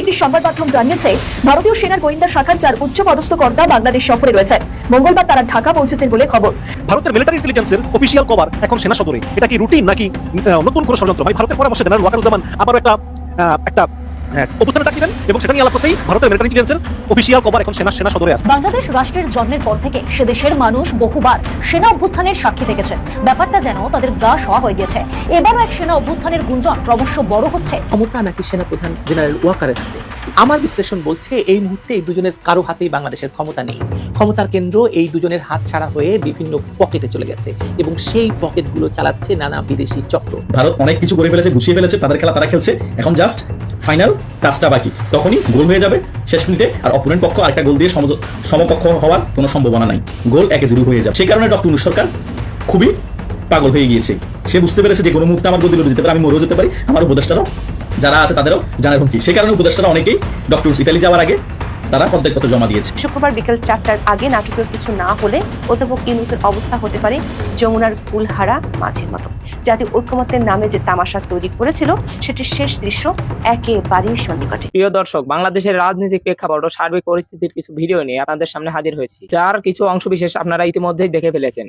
একটি সংবাদ মাধ্যম জানিয়েছে ভারতীয় সেনার গোয়েন্দা শাখার চার উচ্চ পদস্থ কর্তা বাংলাদেশ সফরে রয়েছে। মঙ্গলবার তারা ঢাকা পৌঁছেছেন বলে খবর। ভারতের মিলিটারি ইন্টেলিজেন্সের অফিসিয়াল কভার এখন সেনা সদরে। এটা কি রুটিন নাকি নতুন কোনো ষড়যন্ত্র? ভাই ভারতের পরামর্শ জেনারেল ওয়াকারুজ্জামান আবার একটা আহ, একটা অভ্যুত্থানে ডাক দিবেন এবং সেটা নিয়ে আলাপ করতেই ভারতের মিলিটারি ইন্টেলিজেন্সের অফিসিয়াল কভার এখন সেনা সেনা সদরে আছে। বাংলাদেশ রাষ্ট্রের জন্মের পর থেকে সে দেশের মানুষ বহুবার সেনা অভ্যুত্থানের সাক্ষী থেকেছে। ব্যাপারটা যেন তাদের গা শোয়া হয়ে গেছে এবারও এক সেনা অভ্যুত্থানের গুঞ্জন ক্রমশ বড় হচ্ছে। ক্ষমতা নাকি সেনাপ্রধান জেনারেল ওয়াকারের হাতে। আমার বিশ্লেষণ বলছে এই মুহূর্তে এই দুজনের কারও হাতেই বাংলাদেশের ক্ষমতা নেই। ক্ষমতার কেন্দ্র এই দুজনের হাত ছাড়া হয়ে বিভিন্ন পকেটে চলে গেছে এবং সেই পকেটগুলো চালাচ্ছে নানা বিদেশি চক্র। ভারত অনেক কিছু করে ফেলেছে, গুছিয়ে ফেলেছে, তাদের খেলা তারা খেলছে। এখন জাস্ট ফাইনাল কাজটা বাকি। তখনই গোল হয়ে যাবে শেষ মিনিটে আর অপোনেন্ট পক্ষ আরেকটা গোল দিয়ে সমকক্ষ হওয়ার কোনো সম্ভাবনা নাই। গোল একে জিরো হয়ে যাবে। সেই কারণে ডক্টর ইউনূস সরকার খুবই পাগল হয়ে গিয়েছে। সে বুঝতে পেরেছে যে কোনো মুহূর্তে আমার লড়ে যেতে পারে, আমি মরেও যেতে পারি। আমার উপদেষ্টারাও যারা আছে তাদেরও জানার হুমকি সেই কারণে উপদেষ্টারা অনেকেই ডক্টর ইতালি যাওয়ার আগে তারা পদত্যাগপত্র জমা দিয়েছে। শুক্রবার বিকেল চারটার আগে নাটকের কিছু না হলে অধ্যাপক ইউনুসের অবস্থা হতে পারে যমুনার কুলহারা মাঝের মতো। জাতীয় ঐক্যমত্যের নামে যে তামাশা তৈরি করেছিল সেটির শেষ দৃশ্য একেবারেই সন্নিকটে। প্রিয় দর্শক বাংলাদেশের রাজনৈতিক প্রেক্ষাপট ও সার্বিক পরিস্থিতির কিছু ভিডিও নিয়ে আপনাদের সামনে হাজির হয়েছি। যার কিছু অংশবিশেষ আপনারা ইতিমধ্যেই দেখে ফেলেছেন।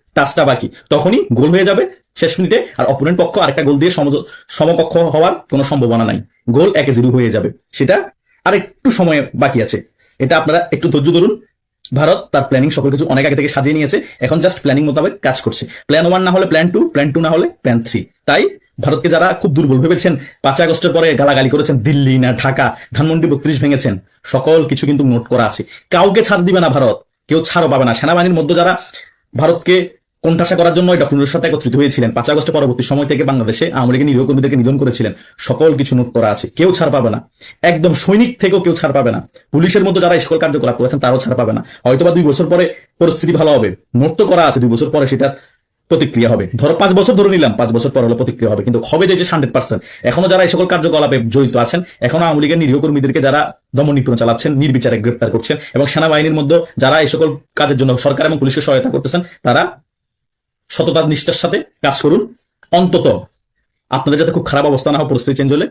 টাচটা বাকি। তখনই গোল হয়ে যাবে শেষ মিনিটে, আর অপোনেন্ট পক্ষ আরেকটা গোল দিয়ে সমকক্ষ হওয়ার কোনো সম্ভাবনা নাই। গোল একে জিরো হয়ে যাবে। সেটা আর একটু সময় বাকি আছে। এটা আপনারা একটু ধৈর্য ধরুন। ভারত তার প্ল্যানিং সকল কিছু অনেক আগে থেকে সাজিয়ে নিয়েছে। এখন জাস্ট প্ল্যানিং মোতাবেক কাজ করছে। প্ল্যান ওয়ান না হলে প্ল্যান টু প্ল্যান টু না হলে প্ল্যান থ্রি তাই ভারতকে যারা খুব দুর্বল ভেবেছেন, পাঁচ আগস্টের পরে গালাগালি করেছেন, দিল্লি না ঢাকা, ধানমন্ডি বত্রিশ ভেঙেছেন, সকল কিছু কিন্তু নোট করা আছে। কাউকে ছাড় দিবে না ভারত। কেউ ছাড়ও পাবে না। সেনাবাহিনীর মধ্যে যারা ভারতকে কোণঠাসা করার জন্য ডক্টর সাথে একত্রিত হয়েছিলেন। পাঁচ আগস্টের পরবর্তী সময় থেকে বাংলাদেশে আওয়ামী লীগের নিরীহ কর্মীদেরকে নিধন করেছিলেন। সকল কিছু নোট করা আছে। কেউ ছাড় পাবে না। একদম সৈনিক থেকেও কেউ ছাড় পাবে না। পুলিশের মধ্যে যারা সকল কার্যকলাপ করেছেন, তারাও ছাড় পাবে না। হয়তোবা দুই বছর পরে পরিস্থিতি ভালো হবে। নোট তো করা আছে, দুই বছর পরে সেটা প্রতিক্রিয়া হবে। ধরো, পাঁচ বছর ধরে নিলাম, পাঁচ বছর পর হলে প্রতিক্রিয়া হবে। কিন্তু হবে যে হান্ড্রেড পার্সেন্ট। এখনও যারা এই সকল কার্যকলাপে জড়িত আছেন, এখনও আওয়ামী লীগের নিরীহ কর্মীদেরকে যারা দমন নিপীড়ন চালাচ্ছেন, নির্বিচারে গ্রেপ্তার করছেন এবং সেনাবাহিনীর মধ্যে যারা এই সকল কাজের জন্য সরকার এবং পুলিশকে সহায়তা করতেছেন, তারা সততার নিষ্ঠার সাথে কাজ করুন। অন্তত আপনাদের যাতে খুব খারাপ অবস্থা না হয় পরিস্থিতি চেঞ্জ হলে,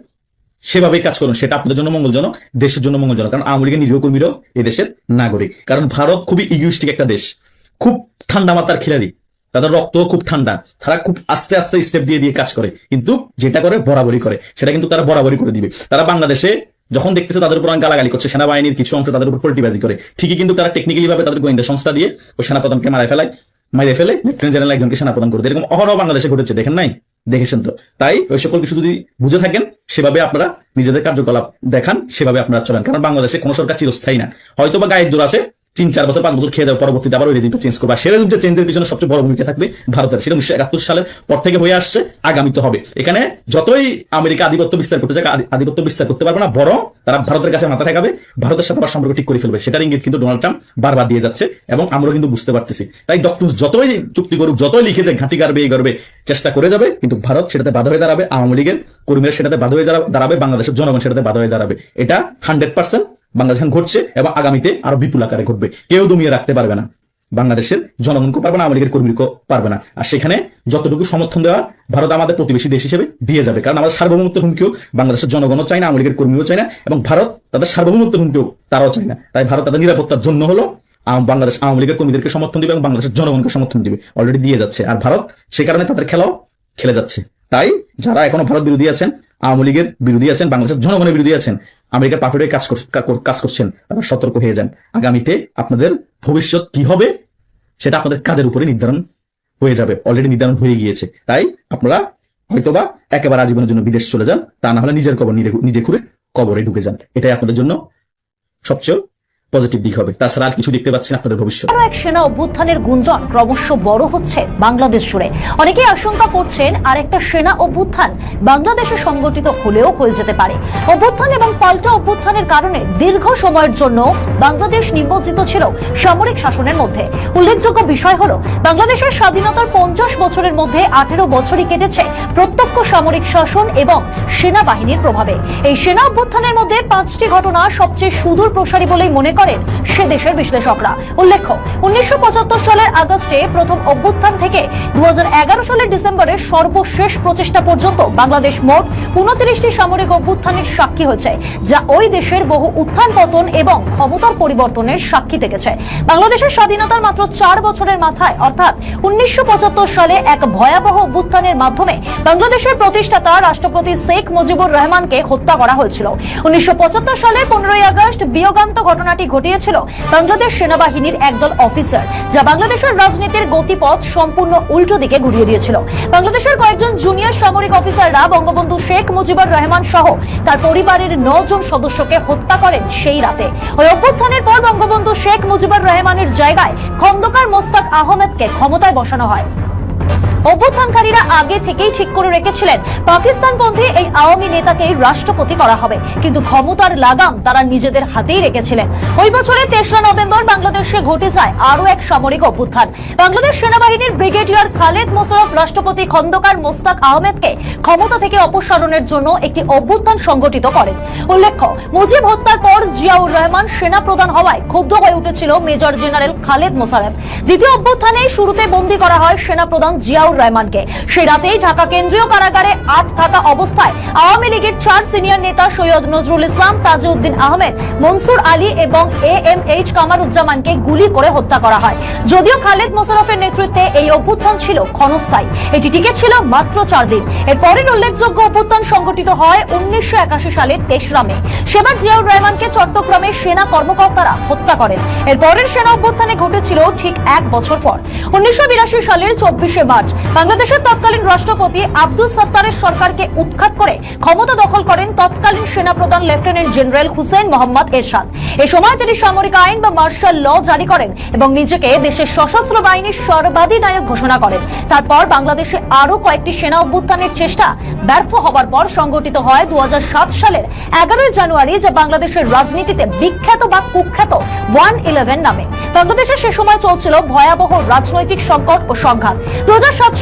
সেভাবেই কাজ করুন। সেটা আপনাদের জন্য মঙ্গলজনক, দেশের জন্য মঙ্গলজনক। কারণ আওয়ামী লীগের নিরীহ কর্মীরাও এই দেশের নাগরিক। কারণ ভারত খুবই ইগোইস্টিক একটা দেশ। খুব ঠান্ডা মাথার খিলাড়ি। তাদের রক্ত খুব ঠান্ডা। তারা খুব আস্তে আস্তে স্টেপ দিয়ে দিয়ে কাজ করে। কিন্তু যেটা করে, বরাবরই করে। সেটা কিন্তু তারা বরাবরই করে দিবে। তারা বাংলাদেশে যখন দেখতেছে তাদের উপর গালাগালি করছে, সেনাবাহিনীর কিছু অংশ তাদের উপর পল্টিবাজি করে। ঠিকই কিন্তু তারা টেকনিক্যালি ভাবে তাদের গোয়েন্দা সংস্থা দিয়ে ওই সেনাপ্রধানকে মারায় ফেলায়। মাইরে ফেলে লেফটেন্যান্ট জেনারেল একজনকে সেনাপ্রদান করে করতে এরকম অহরহ বাংলাদেশে ঘটেছে, দেখেন নাই? দেখেছেন তো? তাই ওই সকল কিছু যদি বুঝে থাকেন, সেভাবে আপনারা নিজেদের কার্যকলাপ দেখান, সেভাবে আপনারা চলেন। কারণ বাংলাদেশে কোনো সরকার চিরস্থায়ী না। হয়তো বা গায়ের জোর আছে তিন, চার বছর, পাঁচ বছর খেয়ে পরবর্তীতে আবার ওই রেজিমটা চেঞ্জ করবে। আর সে রেজিমটা চেঞ্জের পিছনে সবচেয়ে বড় ভূমিকা থাকবে ভারতের। সেটা উনিশশো একাত্তর সালের পর থেকে হয়ে আসছে হবে। এখানে যতই আমেরিকা আধিপত্য বিস্তার করতে চায় আধিপত্য বিস্তার করতে পারবে না, বরং তারা ভারতের কাছে মাথা ঠেকাবে, ভারতের সাথে আবার সম্পর্ক ঠিক করে ফেলবে। সেটার ইঙ্গিত কিন্তু ডোনাল্ড ট্রাম্প বারবার দিয়ে যাচ্ছে, এবং আমরা কিন্তু বুঝতে পারতেছি। তাই ডক্টর যতই চুক্তি করুক, যতই লিখে দেয় ঘাঁটি গারবে এই করবে, চেষ্টা করে যাবে, কিন্তু ভারত সেটাতে বাধা হয়ে দাঁড়াবে, আওয়ামী লীগের কর্মীরা সেটাতে বাধা হয়ে দাঁড়াবে, বাংলাদেশের জনগণ সেটাতে বাধা হয়ে দাঁড়াবে। এটা হান্ড্রেড পার্সেন্ট বাংলাদেশ এখন ঘটছে এবং আগামীতে আরও বিপুল আকারে ঘটবে। কেউ দমিয়ে রাখতে পারবে না। বাংলাদেশের জনগণকে পারবে না, আওয়ামী কর্মীকে পারবে না। আর সেখানে যতটুকু সমর্থন দেওয়া, ভারত আমাদের প্রতিবেশী দেশ হিসেবে দিয়ে যাবে। কারণ আমাদের সার্বভৌমত্বের হুমকিও বাংলাদেশের জনগণও চায় না, আওয়ামী কর্মীও চায় না, এবং ভারত তাদের সার্বভৌমত্বের হুমকিও তারাও চায় না। তাই ভারত তাদের নিরাপত্তার জন্য হলো বাংলাদেশ আওয়ামী লীগের কর্মীদেরকে সমর্থন দিবে এবং বাংলাদেশের জনগণকে সমর্থন দিবে। অলরেডি দিয়ে যাচ্ছে। আর ভারত সে কারণে তাদের খেলাও খেলে যাচ্ছে। তাই যারা এখনও ভারত বিরোধী আছেন, আওয়ামী লীগের বিরোধী আছেন, বাংলাদেশের জনগণের বিরোধী আছেন আমেরিকার পাফেটে কাজ কাজ করছেন, তারা সতর্ক হয়ে যান। আগামীতে আপনাদের ভবিষ্যৎ কি হবে, সেটা আপনাদের কাজের উপরে নির্ধারণ হয়ে যাবে অলরেডি নির্ধারণ হয়ে গিয়েছে। তাই আপনারা হয়তোবা একেবারে আজীবনের জন্য বিদেশ চলে যান, তা না হলে নিজের কবর নিজে নিজে খুঁড়ে কবরে ঢুকে যান। এটাই আপনাদের জন্য সবচেয়ে পজিটিভ দিক হবে। তাছাড়া আর কিছু দেখতে পাচ্ছি আপনাদের ভবিষ্যৎ আরও এক সেনা অভ্যুত্থানের গুঞ্জন ক্রমশ বড় হচ্ছে বাংলাদেশ জুড়ে। অনেকেই আশঙ্কা করছেন আর একটা সেনা অভ্যুত্থান বাংলাদেশে সংগঠিত হলেও হয়ে যেতে পারে। অভ্যুত্থান এবং পাল্টা অভ্যুত্থানের কারণে দীর্ঘ সময়ের জন্য বাংলাদেশ নিমজ্জিত ছিল সামরিক শাসনের মধ্যে। উল্লেখযোগ্য বিষয় হলো, বাংলাদেশের স্বাধীনতার পঞ্চাশ বছরের মধ্যে আঠেরো বছরই কেটেছে প্রত্যক্ষ সামরিক শাসন এবং সেনাবাহিনীর প্রভাবে। এই সেনা অভ্যুত্থানের মধ্যে পাঁচটি ঘটনা সবচেয়ে সুদূর প্রসারী বলেই মনে করেন সে দেশের বিশ্লেষকরা। উল্লেখ্য, উনিশশো সালের আগস্টে প্রথম অভ্যুত্থান থেকে দু সালের ডিসেম্বরে সর্বশেষ প্রচেষ্টা পর্যন্ত বাংলাদেশ মোট উনত্রিশটি সামরিক অভ্যুত্থানের সাক্ষী হয়েছে, যা ওই দেশের বহু উত্থান পতন এবং ক্ষমতার পরিবর্তনের সাক্ষী থেকেছে। বাংলাদেশের স্বাধীনতার মাত্র চার বছরের মাথায়, অর্থাৎ উনিশশো পঁচাত্তর সালে এক ভয়াবহ অভ্যুত্থানের মাধ্যমে বাংলাদেশের প্রতিষ্ঠাতা রাষ্ট্রপতি শেখ মুজিবুর রহমানকে হত্যা করা হয়েছিল। উনিশশো পঁচাত্তর সালের পনেরোই আগস্ট বিয়োগান্ত ঘটনাটি ঘটিয়েছিল। বাংলাদেশ সেনাবাহিনীর একদল অফিসার, যা বাংলাদেশের রাজনীতির গতিপথ সম্পূর্ণ উল্টো দিকে ঘুরিয়ে দিয়েছিল। বাংলাদেশের কয়েকজন জুনিয়র সামরিক অফিসাররা বঙ্গবন্ধু শেখ মুজিবুর রহমান সহ তার পরিবারের নজন সদস্যকে হত্যা করেন সেই রাতে। ওই অভ্যুত্থানের পর বঙ্গবন্ধু শেখ মুজিবুর রহমানের জায়গায় খন্দকার মোস্তাক আহমেদকে ক্ষমতায় বসানো হয়। অভ্যুত্থানকারীরা আগে থেকেই ঠিক করে রেখেছিলেন পাকিস্তানপন্থী এই আওয়ামী নেতাকে রাষ্ট্রপতি করা হবে। কিন্তু ক্ষমতার লাগাম তারা নিজেদের হাতেই রেখেছিলেন। ওই বছরের তেসরা নভেম্বর বাংলাদেশে ঘটে যায় আরও এক সামরিক অভ্যুত্থান। বাংলাদেশ সেনাবাহিনীর ব্রিগেডিয়ার খালেদ মোশাররফ রাষ্ট্রপতি খন্দকার মোস্তাক আহমেদকে ক্ষমতা থেকে অপসারণের জন্য একটি অভ্যুত্থান সংগঠিত করেন। উল্লেখ্য, মুজিব হত্যার পর জিয়াউর রহমান সেনা প্রধান হওয়ায় ক্ষুব্ধ হয়ে উঠেছিল মেজর জেনারেল খালেদ মোশাররফ দ্বিতীয় অভ্যুত্থানে শুরুতে বন্দী করা হয় সেনা প্রধান জিয়াউর রহমানকে। সেই রাতেই ঢাকা কেন্দ্রীয় কারাগারে আট থাকা অবস্থায় আওয়ামী লীগের চার সিনিয়র নেতা সৈয়দ নজরুল ইসলাম, তাজউদ্দিন আহমেদ, মনসুর আলী এবং এ এম এইচ কামারুজ্জামানকে গুলি করে হত্যা করা হয়। যদিও খালেদ মোশাররফের নেতৃত্বে এই অভ্যুত্থান ছিল ক্ষণস্থায়ী। এটি টিকে ছিল মাত্র চার দিন। এর পরের উল্লেখযোগ্য অভ্যুত্থান সংগঠিত হয় উনিশশো একাশি সালের তেসরা মে সেবার জিয়াউর রহমানকে চট্টগ্রামে সেনা কর্মকর্তারা হত্যা করেন। এর পরের সেনা অভ্যুত্থানে ঘটেছিল ঠিক এক বছর পর। উনিশশো বিরাশি সালের চব্বিশে মার্চ বাংলাদেশের তৎকালীন রাষ্ট্রপতি আব্দুল সত্তারের সরকারকে উৎখাত করে ক্ষমতা দখল করেন তৎকালীন সেনাপ্রধান লেফটেন্যান্ট জেনারেল হুসেন মোহাম্মদ এরশাদ। এ সময় তিনি সামরিক আইন বা মার্শাল ল জারি করেন এবং নিজেকে দেশের সশস্ত্র বাহিনীর সর্বাধিনায়ক ঘোষণা করেন। তারপর বাংলাদেশে আরও কয়েকটি সেনা অভ্যুত্থানের চেষ্টা ব্যর্থ হবার পর সংগঠিত হয় দু হাজার সাত সালের এগারোই জানুয়ারি, যা বাংলাদেশের রাজনীতিতে বিখ্যাত বা কুখ্যাত ওয়ান ইলেভেন নামে। বাংলাদেশে সে সময় চলছিল ভয়াবহ রাজনৈতিক সংকট ও সংঘাত। দু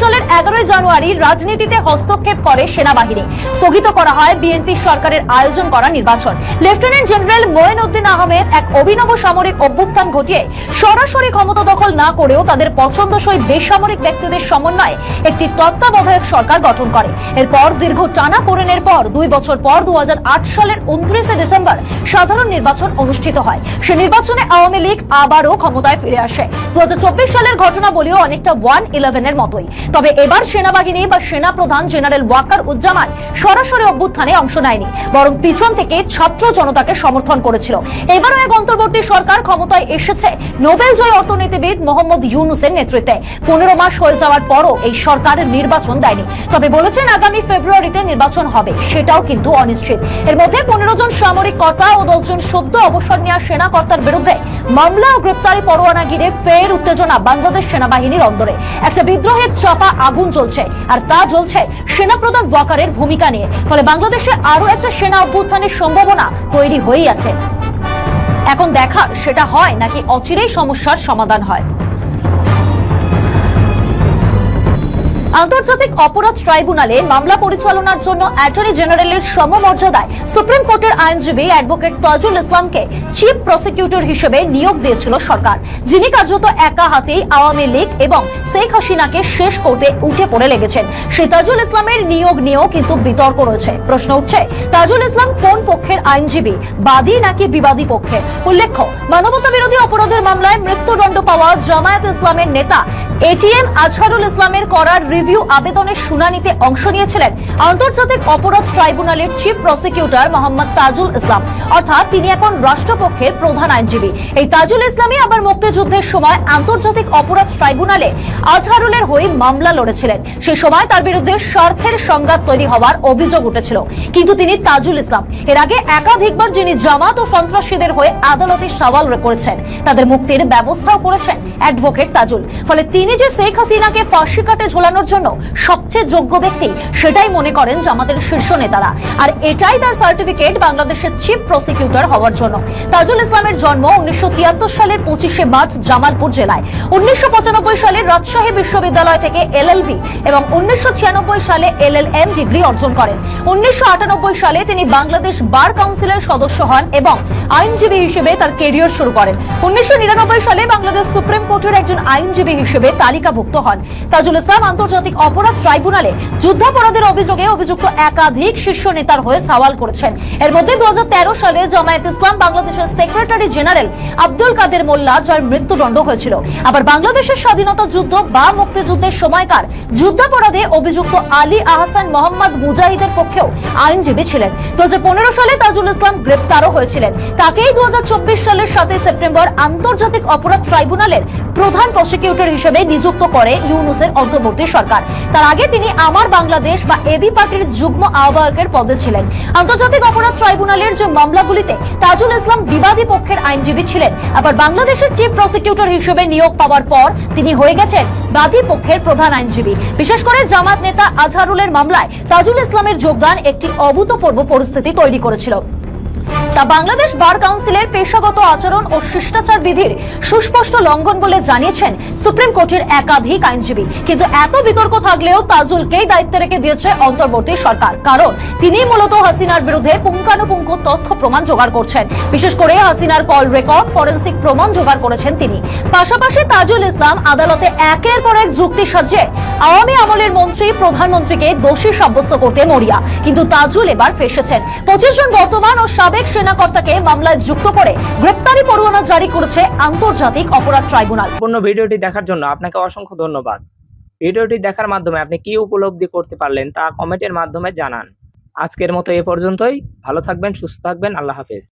সালের এগারোই জানুয়ারি রাজনীতিতে হস্তক্ষেপ করে সেনাবাহিনী। স্থগিত করা হয় বিএনপি সরকারের আয়োজন করা নির্বাচন। লেফটেন্যান্ট জেনারেল মোয়েন উদ্দিন আহমেদ এক অভিনব সামরিক অভ্যুত্থান ঘটিয়ে সরাসরি ক্ষমতা দখল না করেও তাদের পছন্দসই বেসামরিক ব্যক্তিদের সমন্বয়ে একটি তত্ত্বাবধায়ক সরকার গঠন করে। এরপর দীর্ঘ টানা পড়েনের পর দুই বছর পর দু হাজার আট সালের উনত্রিশে ডিসেম্বর সাধারণ নির্বাচন অনুষ্ঠিত হয়। সে নির্বাচনে আওয়ামী লীগ আবারও ক্ষমতায় ফিরে আসে। দু হাজার চব্বিশ সালের ঘটনা বলেও অনেকটা ওয়ান ইলেভেনের মতোই। তবে এবার সেনাবাহিনী বা সেনা প্রধান জেনারেল ওয়াকার উজ্জামান সরাসরি অভ্যুত্থানে অংশ নেয়নি, বরং পিছন থেকে ছাত্র জনতাকে সমর্থন করেছিল। এবারও এক অন্তর্বর্তী সরকার ক্ষমতায় এসেছে নোবেল জয় অর্থনীতিবিদ মোহাম্মদ ইউনুসের নেতৃত্বে। পনেরো মাস হয়ে যাওয়ার পরও এই সরকার নির্বাচন দেয়নি। তবে বলেছেন আগামী ফেব্রুয়ারিতে নির্বাচন হবে, সেটাও কিন্তু অনিশ্চিত। এর মধ্যে পনেরো জন সামরিক কর্তা ও দশজন সদ্য অবসর নেওয়া সেনা কর্তার বিরুদ্ধে মামলা ও গ্রেপ্তারি পরোয়ানা ঘিরে ফের উত্তেজনা বাংলাদেশ সেনাবাহিনীর অন্দরে। একটা বিদ্রোহের চাপা আগুন চলছে আর তা জ্বলছে সেনাপ্রধান ওয়াকারের ভূমিকা নিয়ে। ফলে বাংলাদেশে আরও একটা সেনা অভ্যুত্থানের সম্ভাবনা তৈরি হয়েই আছে। এখন দেখা সেটা হয় নাকি অচিরেই সমস্যার সমাধান হয়। আন্তর্জাতিক অপরাধ ট্রাইব্যুনালে মামলা পরিচালনার জন্য অ্যাটর্নি জেনারেলের সমমর্যাদায় সুপ্রিম কোর্টের আইনজীবী অ্যাডভোকেট তাজুল ইসলামকে চিফ প্রসিকিউটর হিসেবে নিয়োগ দিয়েছিল সরকার, যিনি কার্যত একা হাতেই আওয়ামী লীগ এবং শেখ হাসিনাকে শেষ করতে উঠে পড়ে লেগেছেন। সেই তাজুল ইসলামের নিয়োগ নিয়েও কিন্তু বিতর্ক রয়েছে। প্রশ্ন উঠছে, তাজুল ইসলাম কোন পক্ষের আইনজীবী, বাদী নাকি বিবাদী পক্ষে উল্লেখ্য, মানবতা বিরোধী অপরাধের মামলায় মৃত্যুদণ্ড পাওয়া জামায়াত ইসলামের নেতা এটিএম আজহারুল ইসলামের করার রিভিউ আবেদনের শুনানিতে অংশ নিয়েছিলেন আন্তর্জাতিক অপরাধ ট্রাইব্যুনালের চিফ প্রসিকিউটর মোহাম্মদ তাজুল ইসলাম। অর্থাৎ তিনি এখন রাষ্ট্রপক্ষের প্রধান আইনজীবী। এই তাজুল ইসলামই আবার মুক্তিযুদ্ধের সময় আন্তর্জাতিক অপরাধ ট্রাইব্যুনালে আজহারুলের হয়ে মামলা লড়েছিলেন। সে সময় তার বিরুদ্ধে স্বার্থের সংঘাত তৈরি হওয়ার অভিযোগ উঠেছিল। কিন্তু তিনি তাজুল ইসলাম। এর আগে একাধিকবার যিনি জামাত ও সন্ত্রাসীদের হয়ে আদালতে সওয়াল করেছেন, তাদের মুক্তির ব্যবস্থাও করেছেন অ্যাডভোকেট তাজুল। ফলে তিনি যে শেখ হাসিনাকে ফাঁসি কাটে ঝোলানোর জন্য সবচেয়ে যোগ্য ব্যক্তি সেটাই মনে করেন জামাতের শীর্ষ নেতারা। আর এটাই তার সার্টিফিকেট বাংলাদেশের চিফ প্রসিকিউটর হওয়ার জন্য। তাজুল ইসলামের জন্ম উনিশশো সালের পঁচিশে মার্চ জামালপুর জেলায়। উনিশশো সালে রাজশাহী বিশ্ববিদ্যালয় থেকে এলএলবি এবং উনিশশো সালে এলএলএম ডিগ্রি অর্জন করেন। উনিশশো আটানব্বই সালে তিনি বাংলাদেশ বার কাউন্সিলের সদস্য হন এবং আইনজীবী হিসেবে তার কেরিয়ার শুরু করেন। উনিশশো নিরানব্বই সালে বাংলাদেশ সুপ্রিম কোর্টের একজন আইনজীবী হিসেবে তালিকাভুক্ত হন। তাজুল ইসলাম আন্তর্জাতিক অপরাধ ট্রাইব্যুনালে যুদ্ধাপরাধের অভিযোগে অভিযুক্ত একাধিক শীর্ষ নেতার হয়ে সওয়াল করেছেন। এর মধ্যে দু সালে জামায়াত ইসলাম বাংলাদেশের সেক্রেটারি জেনারেল আব্দুল কাদের মোল্লা, যার মৃত্যুদণ্ড হয়েছিল। আবার বাংলাদেশের স্বাধীনতা যুদ্ধ বা মুক্তিযুদ্ধের সময়কার যুদ্ধাপরাধে অভিযুক্ত আলী আহসান মোহাম্মদ মুজাহিদের পক্ষেও আইনজীবী ছিলেন। দু হাজার পনেরো সালে তাজুল ইসলাম গ্রেপ্তারও হয়েছিলেন। তাকেই দু হাজার চব্বিশ সালের সাতই সেপ্টেম্বর আন্তর্জাতিক অপরাধ ট্রাইব্যুনালের প্রধান প্রসিকিউটর হিসেবে নিযুক্ত করে ইউনুসের অন্তর্বর্তী সরকার। তার আগে তিনি আমার বাংলাদেশ বা এবি পার্টির যুগ্ম আহ্বায়কের পদে ছিলেন। আন্তর্জাতিক অপরাধ ট্রাইব্যুনালের যে মামলাগুলিতে তাজুল ইসলাম বিবাদী পক্ষের আইনজীবী ছিলেন, আবার বাংলাদেশের চিফ প্রসিকিউটর হিসেবে নিয়োগ পাওয়ার পর তিনি হয়ে গেছেন বাদী পক্ষের প্রধান আইনজীবী। বিশেষ করে জামাত নেতা আজহারুলের মামলায় তাজুল ইসলামের যোগদান একটি অভূতপূর্ব পরিস্থিতি তৈরি করেছিল। তা বাংলাদেশ বার কাউন্সিলের পেশাগত আচরণ ও শিষ্টাচার বিধির সুস্পষ্ট লঙ্ঘন বলে জানিয়েছেন সুপ্রিম কোর্টের একাধিক আইনজীবী। কিন্তু এত বিতর্ক থাকলেও তাজুলকেই দায়িত্ব রেখে দিয়েছে অন্তর্বর্তী সরকার। কারণ তিনি মূলত হাসিনার বিরুদ্ধে পুঙ্খানুপুঙ্খ তথ্য প্রমাণ জোগাড় করছেন। বিশেষ করে হাসিনার কল রেকর্ড, ফরেন্সিক প্রমাণ জোগাড় করেছেন তিনি। পাশাপাশি তাজুল ইসলাম আদালতে একের পর এক যুক্তি সাজিয়ে আওয়ামী আমলের মন্ত্রী, প্রধানমন্ত্রীকে দোষী সাব্যস্ত করতে মরিয়া। কিন্তু তাজুল এবার ফেসেছেন। পঁচিশ জন বর্তমান ও সাবেক সেনাকর্তাকে মামলায় যুক্ত করে গ্রেপ্তারি পরোয়ানা জারি করেছে আন্তর্জাতিক অপরাধ ট্রাইব্যুনাল। পূর্ণ ভিডিওটি দেখার জন্য আপনাকে অসংখ্য ধন্যবাদ। ভিডিওটি দেখার মাধ্যমে আপনি কি উপলব্ধি করতে পারলেন তা কমেন্টের মাধ্যমে জানান। আজকের মতো এ পর্যন্তই। ভালো থাকবেন, সুস্থ থাকবেন। আল্লাহ হাফেজ।